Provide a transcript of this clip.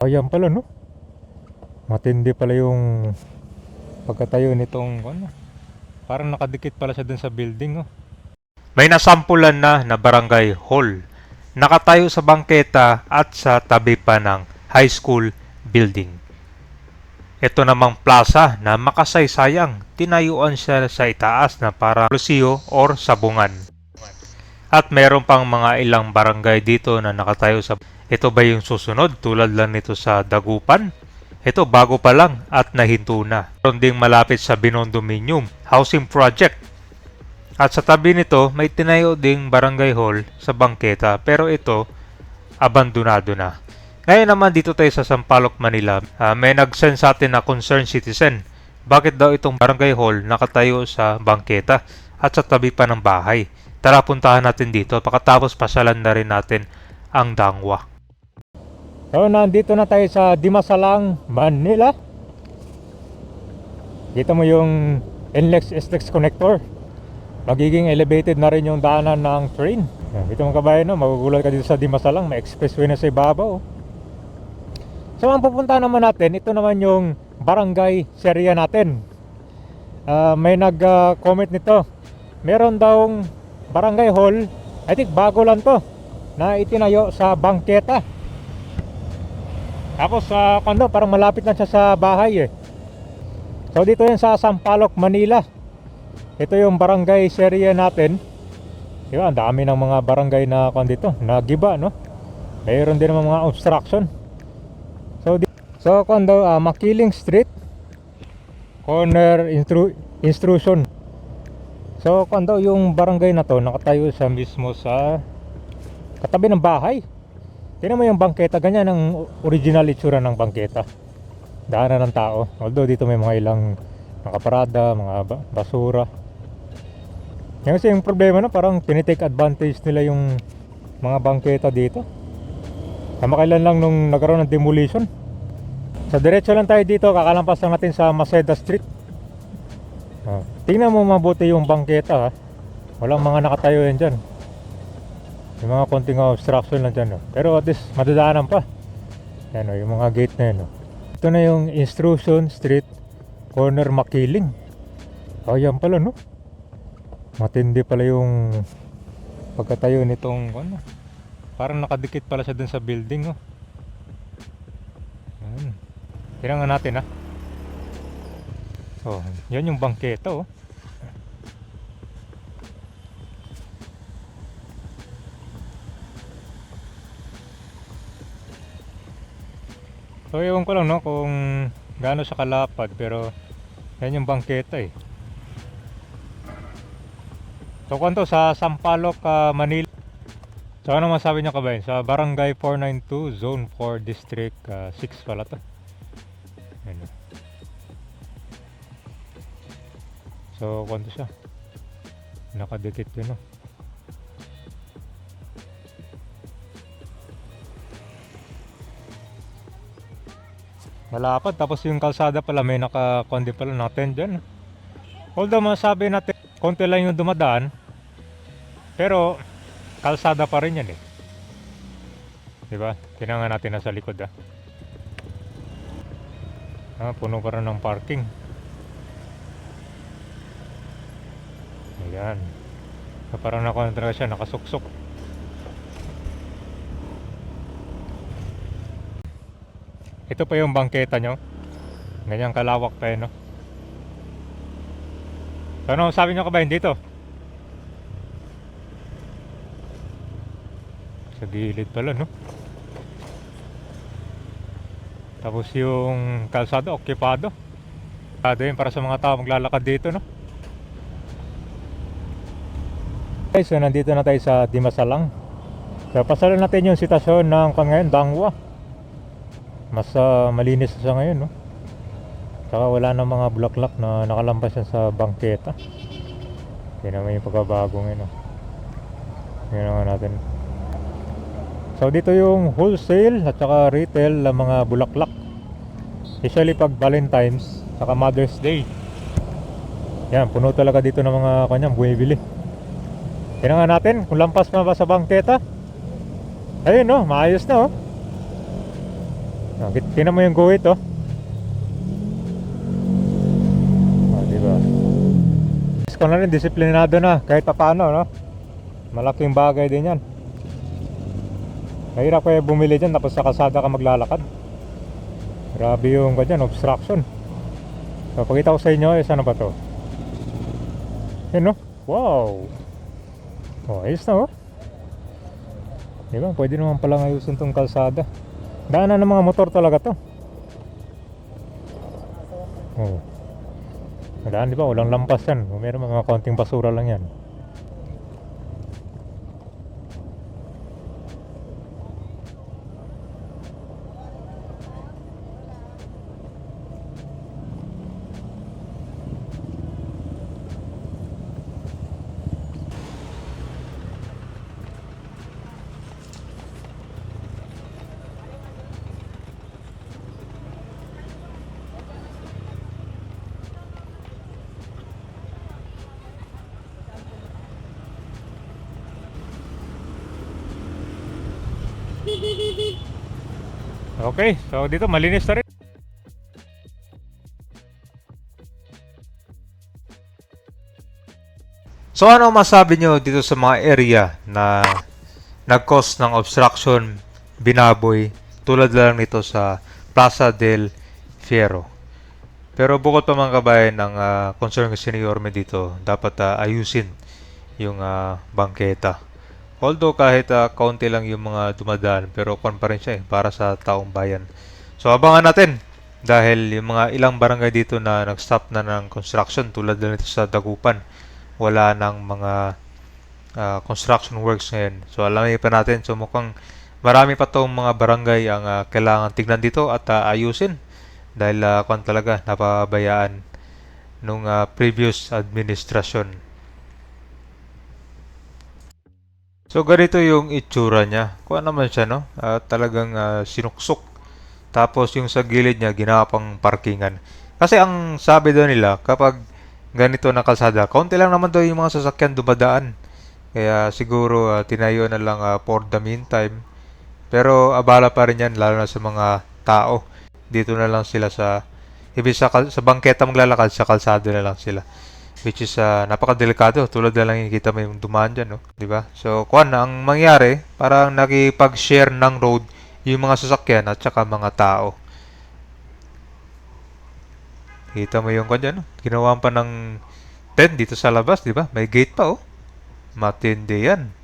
Ayan pala no. Matindi pala yung pagkatayo nitong ano. Parang nakadikit pala siya dun sa building oh. May nasampulan na na barangay hall. Nakatayo sa bangketa at sa tabi pa ng high school building. Ito namang plaza na makasaysayang tinayuan siya sa itaas na para lusiyo or sabungan. At meron pang mga ilang barangay dito na nakatayo sa... Ito ba yung susunod tulad lang nito sa Dagupan? Ito bago pa lang at nahinto na. Meron ding malapit sa Binondominium Housing Project. At sa tabi nito may tinayo ding barangay hall sa bangketa pero ito abandonado na. Ngayon naman dito tayo sa Sampaloc, Manila. Ah, may nag-send sa atin na concerned citizen. Bakit daw itong barangay hall nakatayo sa bangketa at sa tabi pa ng bahay? Tara puntahan natin dito pagkatapos pasyalan na rin natin ang Dangwa. So nandito na tayo sa Dimasalang, Manila. Kita mo yung NLEX SLEX connector. Magiging elevated na rin yung daanan ng train. Dito mga kabayan, no, magugulat ka dito sa Dimasalang, may expressway na sa ibabaw. So ang pupunta naman natin, ito naman yung barangay serya natin. Ah, may nag-comment nito. Meron daw barangay hall, I think bago lang to, na itinayo sa bangketa. Tapos sa kondo, parang malapit lang siya sa bahay eh. So dito yan sa Sampaloc, Manila. Ito yung barangay serya natin. Di ba? Ang dami ng mga barangay na kon dito, nagiba, no? Mayroon din naman mga obstruction. So, di- so kondo, ah, Makiling Street, corner instru- intrusion. So, kondo, yung barangay na to, nakatayo siya mismo sa katabi ng bahay. Tingnan mo yung bangketa, ganyan ang original itsura ng bangketa. Daanan ng tao. Although dito may mga ilang nakaparada, mga ba- basura. Yan kasi yung problema na parang tinitake advantage nila yung mga bangketa dito. Kamakailan lang nung nagkaroon ng demolition. Sa diretso lang tayo dito, kakalampas lang natin sa Maceda Street. Ah, tingnan mo mabuti yung bangketa ha. Walang mga nakatayo yan dyan. Yung mga konting obstruction lang dyan. Pero at least madadaanan pa. Yan oh, yung mga gate na yan. Oh. Ito na yung Instruction Street Corner Makiling. Oh, yan pala no. Matindi pala yung pagkatayo nitong ano. Parang nakadikit pala siya dun sa building oh. Yan. Tingnan nga natin ha. Oh, yan yung bangketa oh. So ewan ko lang no kung gaano siya kalapad pero yan yung bangketa eh. So kwanto sa Sampaloc, ah, Manila. So ano masabi niyo kabayan? Sa Barangay 492, Zone 4, District ah, 6 pala to. Yan, oh. So kwanto siya? Nakadikit yun oh. Malapad tapos yung kalsada pala may naka-konde pala natin dyan. Although masabi natin konti lang yung dumadaan pero kalsada pa rin yan eh. 'Di ba? Tingnan nga natin nasa likod ah. Ah, puno pa rin ng parking. Ayan. So, parang nakontra siya, nakasuksok. Ito pa yung bangketa nyo. Ganyan kalawak pa yun, no? So, ano sabi nyo ka ba dito? Sa gilid pala, no? Tapos yung kalsada, okupado. Okupado yun para sa mga tao maglalakad dito, no? Okay, so nandito na tayo sa Dimasalang. So, pasalan natin yung sitasyon ng ngayon, Dangwa mas ah, malinis siya ngayon no? Saka wala na mga bulaklak na nakalampas yan sa bangketa. Yun naman yung pagkabago ngayon no? yun naman natin. So dito yung wholesale at saka retail ng mga bulaklak. Usually pag valentines saka mother's day. Yan puno talaga dito ng mga kanyang bumibili. Yun nga natin kung lampas na ba sa bangketa. Ayun no? Maayos na oh Tingnan mo yung guhit oh. Ah, di na rin, disiplinado na kahit pa paano, no? Malaking bagay din yan. Mahirap kaya bumili dyan tapos sa kalsada ka maglalakad. Grabe yung ganyan, obstruction. So, pakita ko sa inyo, eh, na ba to? Yun, no? Wow! Oh, ayos na, oh. Di ba? Pwede naman palang ayusin tong kalsada. Daanan ng mga motor talaga to. Oh. Daan di ba? Walang lampas yan. Meron mga konting basura lang yan. Okay, so dito malinis na rin. So ano masabi nyo dito sa mga area na nag-cause ng obstruction, binaboy, tulad lang nito sa Plaza del Fierro. Pero bukod pa mga kabayan ng ah, concern kasi ni Yorme dito, dapat ah, ayusin yung ah, bangketa. Although kahit ah, kaunti lang yung mga dumadaan, pero rin siya eh, para sa taong bayan. So abangan natin dahil yung mga ilang barangay dito na nag-stop na ng construction tulad na nito sa Dagupan, wala nang mga ah, construction works ngayon. So alamin pa natin, so mukhang marami pa tong mga barangay ang ah, kailangan tignan dito at ah, ayusin dahil uh, kon talaga napabayaan nung ah, previous administration. So ganito yung itsura niya. Kuha naman siya no. Ah, talagang ah, sinuksok. Tapos yung sa gilid niya ginawa pang parkingan. Kasi ang sabi daw nila kapag ganito na kalsada, kaunti lang naman daw yung mga sasakyan dumadaan. Kaya siguro ah, tinayo na lang ah, for the meantime. Pero abala pa rin yan lalo na sa mga tao. Dito na lang sila sa ibig sa, sa bangketa maglalakad sa kalsada na lang sila which is uh, napakadelikado tulad na lang yung kita mo yung dumaan dyan, no? di ba? So, kuan ang mangyari, parang nakipag-share ng road yung mga sasakyan at saka mga tao. Kita mo yung kuan no? Ginawa pa ng tent dito sa labas, di ba? May gate pa, oh. Matindi yan.